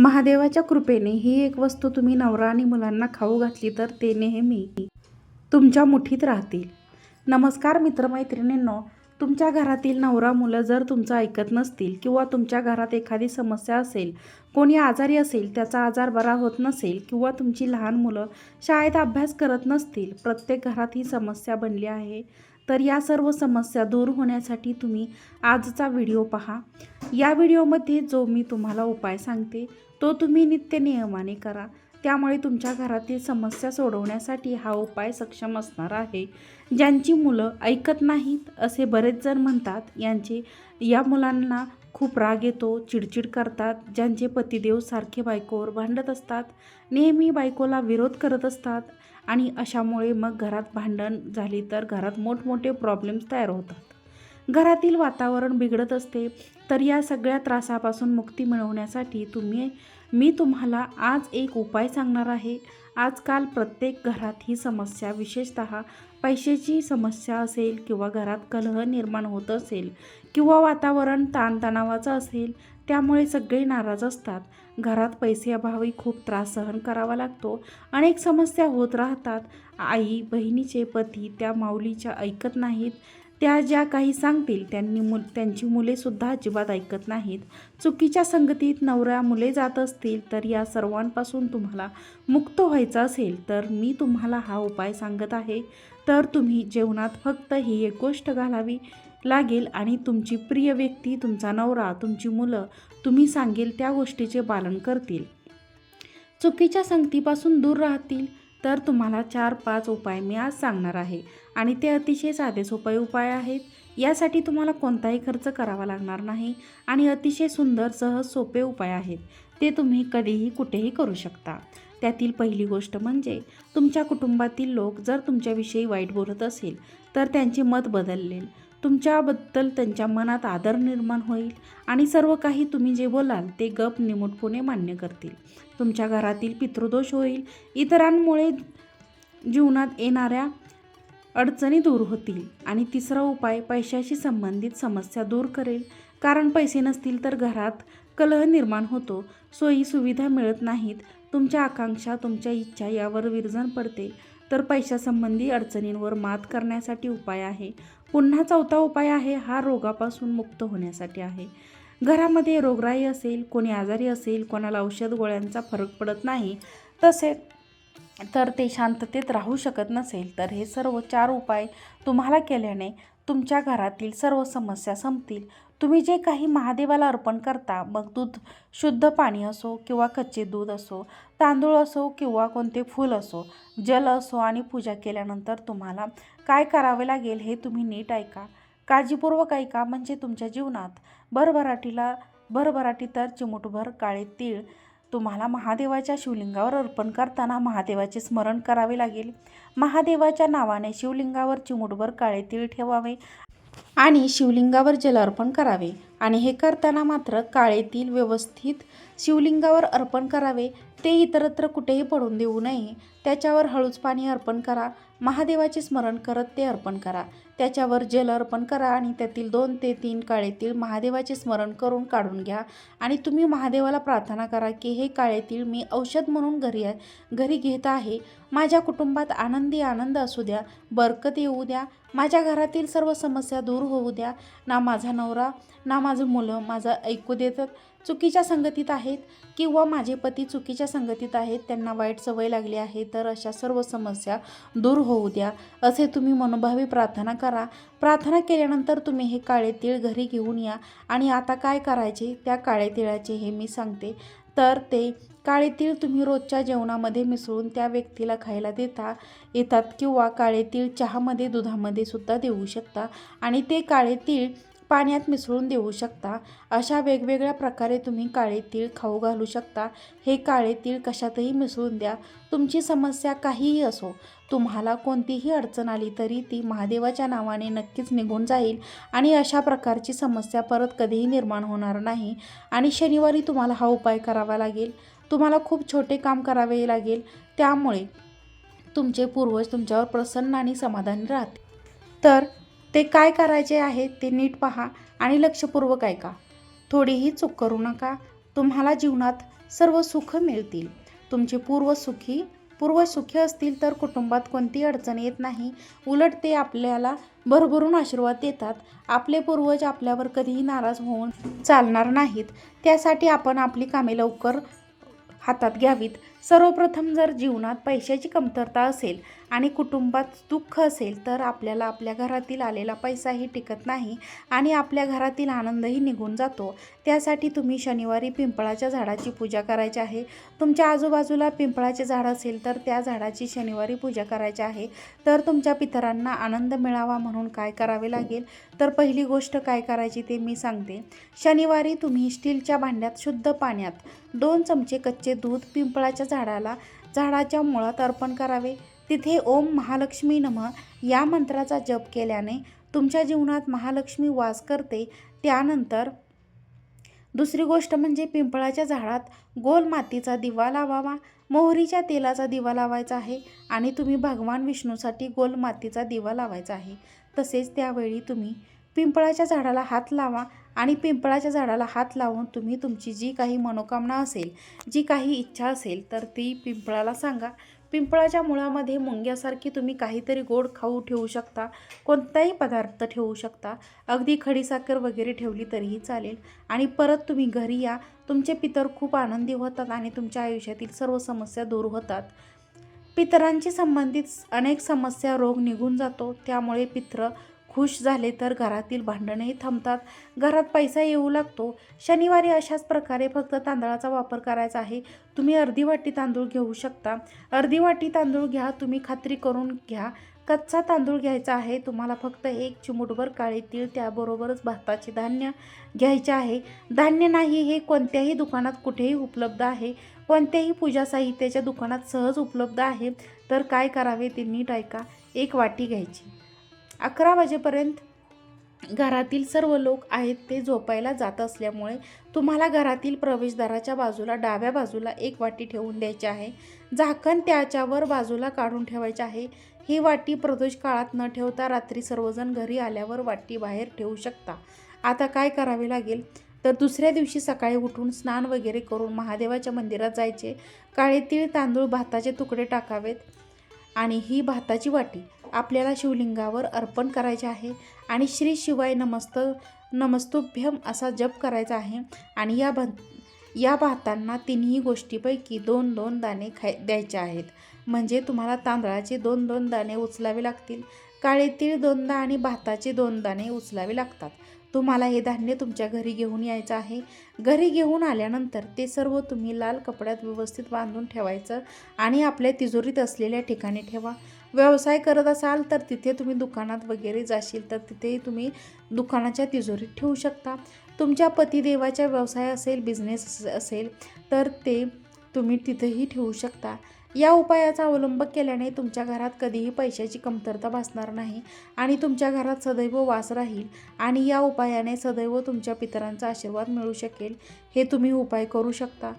महादेवाच्या कृपेने ही एक वस्तू तुम्ही नवरा आणि मुलांना खाऊ घातली तर ते नेहमी तुमच्या मुठीत राहतील. नमस्कार मित्रमैत्रिणींनो तुमच्या घरातील नवरा मुलं जर तुमचं ऐकत नसतील किंवा तुमच्या घरात एखादी समस्या असेल कोणी आजारी असेल त्याचा आजार बरा होत नसेल किंवा तुमची लहान मुलं शाळेत अभ्यास करत नसतील प्रत्येक घरात ही समस्या बनली आहे तर या सर्व समस्या दूर होण्यासाठी तुम्ही आजचा व्हिडिओ पहा. या व्हिडिओमध्ये जो मी तुम्हाला उपाय सांगते तो तुम्ही नित्य नियमाने करा. त्यामुळे तुमच्या घरातील समस्या सोडवण्यासाठी हा उपाय सक्षम असणार आहे. ज्यांची मुलं ऐकत नाहीत असे बरेच जण म्हणतात यांचे या मुलांना खूप राग येतो चिडचिड करतात ज्यांचे पतिदेव सारखे बायकोवर भांडत असतात नेहमी बायकोला विरोध करत असतात आणि अशामुळे मग घरात भांडण झाली तर घरात मोठमोठे प्रॉब्लेम्स तयार होतात. घरातील वातावरण बिघडत असते तर या सगळ्या त्रासापासून मुक्ती मिळवण्यासाठी तुम्ही मी तुम्हाला आज एक उपाय सांगणार आहे. आजकाल प्रत्येक घरात ही समस्या विशेषत पैशाची समस्या असेल किंवा घरात कलह निर्माण होत असेल किंवा वातावरण ताणतणावाचं असेल त्यामुळे सगळे नाराज असतात. घरात पैसेअभावी खूप त्रास सहन करावा लागतो. अनेक समस्या होत राहतात. आई बहिणीचे पती त्या माऊलीच्या ऐकत नाहीत. त्या ज्या काही सांगतील त्यांनी मु त्यांची मुलेसुद्धा अजिबात ऐकत नाहीत. चुकीच्या संगतीत नवऱ्या मुले जात असतील तर या सर्वांपासून तुम्हाला मुक्त व्हायचं असेल तर मी तुम्हाला हा उपाय सांगत आहे. तर तुम्ही जेवणात फक्त ही एक गोष्ट घालावी लागेल आणि तुमची प्रिय व्यक्ती तुमचा नवरा तुमची मुलं तुम्ही सांगेल त्या गोष्टीचे पालन करतील. चुकीच्या संगतीपासून दूर राहतील. तर तुम्हाला चार पाच उपाय मी आज सांगणार आहे. आणि ते अतिशय साधे सोपे उपाय आहेत. यासाठी तुम्हाला कोणताही खर्च करावा लागणार नाही आणि अतिशय सुंदर सहज सोपे उपाय आहेत. ते तुम्ही कधीही कुठेही करू शकता. त्यातील पहिली गोष्ट म्हणजे तुमच्या कुटुंबातील लोक जर तुमच्याविषयी वाईट बोलत असेल तर त्यांचे मत बदलले. तुमच्याबद्दल त्यांच्या मनात आदर निर्माण होईल आणि सर्व काही तुम्ही जे बोलाल ते गप निमूटपणे मान्य करतील. तुमच्या घरातील पितृदोष होईल. इतरांमुळे जीवनात येणाऱ्या अडचणी दूर होतील आणि तिसरा उपाय पैशाशी संबंधित समस्या दूर करेल. कारण पैसे नसतील तर घरात कलह निर्माण होतो. सोयी सुविधा मिळत नाहीत. तुमच्या आकांक्षा तुमच्या इच्छा यावर विरजण पडते. तर पैशासंबंधी अडचणींवर मात करण्यासाठी उपाय आहे. पुन्हा चौथा उपाय आहे हा रोगापासून मुक्त होण्यासाठी आहे. घरामध्ये रोगराई असेल कोणी आजारी असेल कोणाला औषध गोळ्यांचा फरक पडत नाही तसे तर ते शांततेत राहू शकत नसेल. तर हे सर्व चार उपाय तुम्हाला केल्याने तुमच्या घरातील सर्व समस्या संपतील. तुम्ही जे काही महादेवाला अर्पण करता मग दूध शुद्ध पाणी असो किंवा कच्चे दूध असो तांदूळ असो किंवा कोणते फूल असो जल असो आणि पूजा केल्यानंतर तुम्हाला काय करावे लागेल हे तुम्ही नीट ऐका. काळजीपूर्वक ऐका म्हणजे तुमच्या जीवनात भरभराटीला भरभराटी तर चिमुटभर काळे तीळ तुम्हाला महादेवाच्या शिवलिंगावर अर्पण करताना महादेवाचे स्मरण करावे लागेल. महादेवाच्या नावाने शिवलिंगावर चिमुटभर काळे तीळ ठेवावे. आणि शिवलिंगावर जल अर्पण करावे. आणि हे करताना मात्र काळेतील व्यवस्थित शिवलिंगावर अर्पण करावे. ते इतरत्र कुठेही पडून देऊ नये. त्याच्यावर हळूच पाणी अर्पण करा. महादेवाचे स्मरण करत ते अर्पण करा. त्याच्यावर जल अर्पण करा आणि त्यातील दोन ते तीन काळे तीळ महादेवाचे स्मरण करून काढून घ्या. आणि तुम्ही महादेवाला प्रार्थना करा की हे काळेतील मी औषध म्हणून घरी घरी घेत आहे. माझ्या कुटुंबात आनंदी आनंद असू द्या बरकत येऊ द्या. माझ्या घरातील सर्व समस्या दूर होऊ द्या. ना माझा नवरा ना माझं मुलं माझं ऐकू देतात. चुकीच्या संगतीत आहेत किंवा माझे पती चुकीच्या संगतीत आहेत त्यांना वाईट सवय लागली आहे तर अशा सर्व समस्या दूर होऊ द्या. असे तुम्ही मनोभावी प्रार्थना करा. प्रार्थना केल्यानंतर तुम्ही हे काळे तीळ घरी घेऊन या. आणि आता काय करायचे? त्या काळे तिळाचे हे मी सांगते. तर ते काळे तीळ तुम्ही रोजच्या जेवणामध्ये मिसळून त्या व्यक्तीला खायला देता येतात किंवा काळे तीळ चहामध्ये दुधामध्ये सुद्धा देऊ शकता. आणि ते काळे तीळ पाण्यात मिसळून देऊ शकता. अशा वेगवेगळ्या प्रकारे तुम्ही काळे तीळ खाऊ घालू शकता. हे काळे तीळ कशातही मिसळून द्या. तुमची समस्या काहीही असो तुम्हाला कोणतीही अडचण आली तरी ती महादेवाच्या नावाने नक्कीच निघून जाईल आणि अशा प्रकारची समस्या परत कधीही निर्माण होणार नाही आणि शनिवारी तुम्हाला हा उपाय करावा लागेल. तुम्हाला खूप छोटे काम करावे लागेल. त्यामुळे तुमचे पूर्वज तुमच्यावर प्रसन्न आणि समाधानी राहतील. तर ते काय करायचे आहे ते नीट पहा आणि लक्षपूर्वक ऐका. थोडीही चूक करू नका. तुम्हाला जीवनात सर्व सुख मिळतील. तुमचे पूर्व सुखी पूर्व सुखी असतील तर कुटुंबात कोणतीही अडचण येत नाही. उलट ते आपल्याला भरभरून आशीर्वाद देतात. आपले पूर्वज आपल्यावर कधीही नाराज होऊन चालणार नाहीत. त्यासाठी आपण आपली कामे लवकर हातात घ्यावीत. सर्वप्रथम जर जीवनात पैशाची कमतरता असेल आणि कुटुंबात दुःख असेल तर आपल्याला आपल्या घरातील आलेला पैसाही टिकत नाही आणि आपल्या घरातील आनंदही निघून जातो. त्यासाठी तुम्ही शनिवारी पिंपळाच्या झाडाची पूजा करायची आहे. तुमच्या आजूबाजूला पिंपळाचे झाड असेल तर त्या झाडाची शनिवारी पूजा करायची आहे. तर तुमच्या पितरांना आनंद मिळावा म्हणून काय करावे लागेल? तर पहिली गोष्ट काय करायची ते मी सांगते. शनिवारी तुम्ही स्टीलच्या भांड्यात शुद्ध पाण्यात दोन चमचे कच्चे दूध पिंपळाच्या झाडाला झाडाच्या मुळात अर्पण करावे. तिथे ओम महालक्ष्मी नम या मंत्राचा जप केल्याने तुमच्या जीवनात महालक्ष्मी वास करते. त्यानंतर दुसरी गोष्ट म्हणजे पिंपळाच्या झाडात गोल मातीचा दिवा लावावा. मोहरीच्या तेलाचा दिवा लावायचा आहे आणि तुम्ही भगवान विष्णूसाठी गोल मातीचा दिवा लावायचा आहे. तसेच त्यावेळी तुम्ही पिंपळाच्या झाडाला हात लावा आणि पिंपळाच्या झाडाला हात लावून तुम्ही तुमची जी काही मनोकामना असेल जी काही इच्छा असेल तर ती पिंपळाला सांगा. पिंपळाच्या मुळामध्ये मुंग्यासारखी तुम्ही काहीतरी गोड खाऊ ठेवू शकता कोणताही पदार्थ ठेवू शकता. अगदी खडीसाखर वगैरे ठेवली तरीही चालेल. आणि परत तुम्ही घरी या. तुमचे पितर खूप आनंदी होतात आणि तुमच्या आयुष्यातील सर्व समस्या दूर होतात. पितरांशी संबंधित अनेक समस्या रोग निघून जातो. त्यामुळे पित्र खुश झाले तर घरातील भांडणंही थांबतात. घरात पैसा येऊ लागतो. शनिवारी अशाच प्रकारे फक्त तांदळाचा वापर करायचा आहे. तुम्ही अर्धी वाटी तांदूळ घेऊ शकता. अर्धी वाटी तांदूळ घ्या तुम्ही खात्री करून घ्या. कच्चा तांदूळ घ्यायचा आहे तुम्हाला फक्त एक चिमूटभर काळे तीळ त्याबरोबरच भाताचे धान्य घ्यायचे आहे. धान्य नाही हे कोणत्याही दुकानात कुठेही उपलब्ध आहे. कोणत्याही पूजा साहित्याच्या दुकानात सहज उपलब्ध आहे. तर काय करावे ते नीट ऐका. एक वाटी घ्यायची. अकरा वाजेपर्यंत घरातील सर्व लोक आहेत ते झोपायला जात असल्यामुळे तुम्हाला घरातील प्रवेशद्वाराच्या बाजूला डाव्या बाजूला एक वाटी ठेवून द्यायची आहे. झाकण त्याच्यावर बाजूला काढून ठेवायचे आहे. ही वाटी प्रदोष काळात न ठेवता रात्री सर्वजण घरी आल्यावर वाटी बाहेर ठेवू शकता. आता काय करावे लागेल? तर दुसऱ्या दिवशी सकाळी उठून स्नान वगैरे करून महादेवाच्या मंदिरात जायचे. काळे तीळ तांदूळ भाताचे तुकडे टाकावेत आणि ही भाताची वाटी. आपल्याला शिवलिंगावर अर्पण करायचे आहे. आणि श्री शिवाय नमस्त नमस्तुभ्यम असा जप करायचा आहे. आणि या भ या भातांना तिन्ही गोष्टीपैकी दोन दोन दाणे खाय द्यायचे आहेत. म्हणजे तुम्हाला तांदळाचे दोन दोन दाणे उचलावे लागतील. काळे तीळ दोनदा आणि भाताचे दोन दाणे उचलावे लागतात. तुम्हाला हे धान्य तुमच्या घरी घेऊन यायचं आहे. घरी घेऊन आल्यानंतर ते सर्व तुम्ही लाल कपड्यात व्यवस्थित बांधून ठेवायचं आणि आपल्या तिजोरीत असलेल्या ठिकाणी ठेवा. व्यवसाय करत असाल तर तिथे तुम्ही दुकानात वगैरे जाशील तर तिथेही तुम्ही दुकानाच्या तिजोरीत ठेवू शकता. तुमच्या पतिदेवाच्या व्यवसाय असेल बिझनेस असेल तर ते तुम्ही तिथेही ठेवू शकता. या उपायाचा अवलंब केल्याने तुमच्या घरात कधीही पैशाची कमतरता भासणार नाही आणि तुमच्या घरात सदैव वास राहील आणि या उपायाने सदैव तुमच्या पितरांचा आशीर्वाद मिळू शकेल. हे तुम्ही उपाय करू शकता.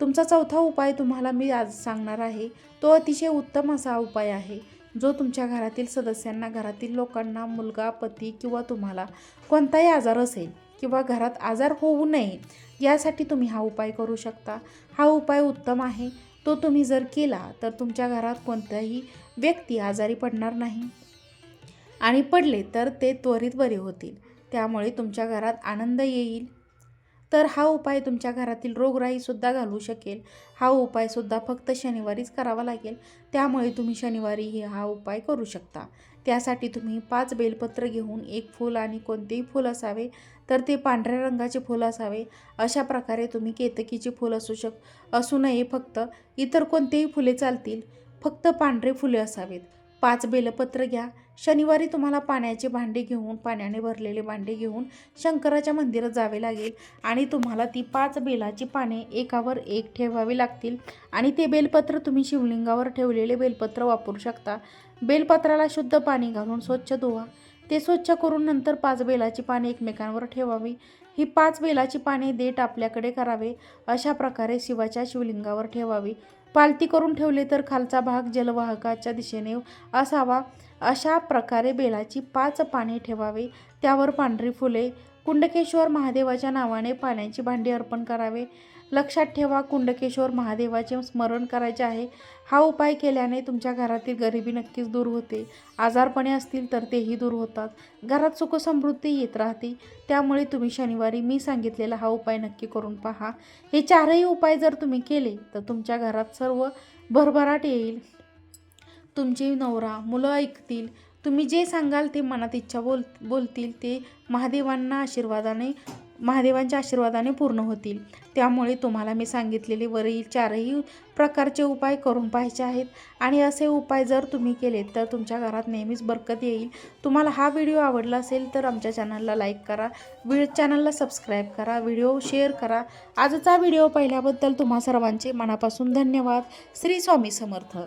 तुमचा चौथा उपाय तुम्हाला मी आज सांगणार आहे तो अतिशय उत्तम असा उपाय आहे जो तुमच्या घरातील सदस्यांना घरातील लोकांना मुलगा पती किंवा तुम्हाला कोणताही आजार असेल किंवा घरात आजार होऊ नये यासाठी तुम्ही हा उपाय करू शकता. हा उपाय उत्तम आहे. तो तुम्ही जर केला तर तुमच्या घरात कोणताही व्यक्ती आजारी पडणार नाही. आणि पडले तर ते त्वरित बरे होतील. त्यामुळे तुमच्या घरात आनंद येईल. तर हा उपाय तुमच्या घरातील रोगराईसुद्धा घालू शकेल. हा उपायसुद्धा फक्त शनिवारीच करावा लागेल. त्यामुळे तुम्ही शनिवारीही हा उपाय करू शकता. त्यासाठी तुम्ही पाच बेलपत्र घेऊन एक फूल आणि कोणतेही फूल असावे तर ते पांढऱ्या रंगाचे फूल असावे. अशा प्रकारे तुम्ही केतकीचे फूल असू शक असू नये फक्त. इतर कोणतेही फुले चालतील फक्त पांढरे फुले असावेत. पाच बेलपत्र घ्या. शनिवारी तुम्हाला पाण्याचे भांडे घेऊन पाण्याने भरलेले भांडे घेऊन शंकराच्या मंदिरात जावे लागेल आणि तुम्हाला ती पाच बेलाची पाने एकावर एक ठेवावी लागतील आणि ते बेलपत्र तुम्ही शिवलिंगावर ठेवलेले बेलपत्र वापरू शकता. बेलपत्राला शुद्ध पाणी घालून स्वच्छ धुवा. ते स्वच्छ करून नंतर पाच बेलाची पाने एकमेकांवर ठेवावी. ही पाच बेलाची पाने देठ आपल्याकडे करावे. अशा प्रकारे शिवाच्या शिवलिंगावर ठेवावी. पालती करून ठेवले तर खालचा भाग जलवाहकाच्या दिशेने असावा. अशा प्रकारे बेलाची पाच पाने ठेवावे. त्यावर पांढरी फुले कुंडकेश्वर महादेवाच्या नावाने पाण्याची भांडी अर्पण करावे. लक्षात ठेवा कुंडकेश्वर महादेवाचे स्मरण करायचे आहे. हा उपाय केल्याने तुमच्या घरातील गरिबी नक्कीच दूर होते. आजारपणे असतील तर तेही दूर होतात. घरात सुखसमृद्धी येत राहते. त्यामुळे तुम्ही शनिवारी मी सांगितलेला हा उपाय नक्की करून पहा. हे चारही उपाय जर तुम्ही केले तर तुमच्या घरात सर्व भरभराट येईल. तुमचे नवरा मुलं ऐकतील. तुम्ही जे सांगाल ते मनात इच्छा बोल बोलतील. ते महादेवांना आशीर्वादाने महादेवांच्या आशीर्वादाने पूर्ण होतील. त्यामुळे तुम्हाला मी सांगितलेले वरील चारही प्रकारचे उपाय करून पाहायचे आहेत. आणि असे उपाय जर तुम्ही केलेत तर तुमच्या घरात नेहमीच बरकत येईल. तुम्हाला हा व्हिडिओ आवडला असेल तर आमच्या चॅनलला लाईक करा. व्हिडिओ चॅनलला सबस्क्राईब करा. व्हिडिओ शेअर करा. आजचा व्हिडिओ पाहिल्याबद्दल तुम्हा सर्वांचे मनापासून धन्यवाद. श्री स्वामी समर्थ.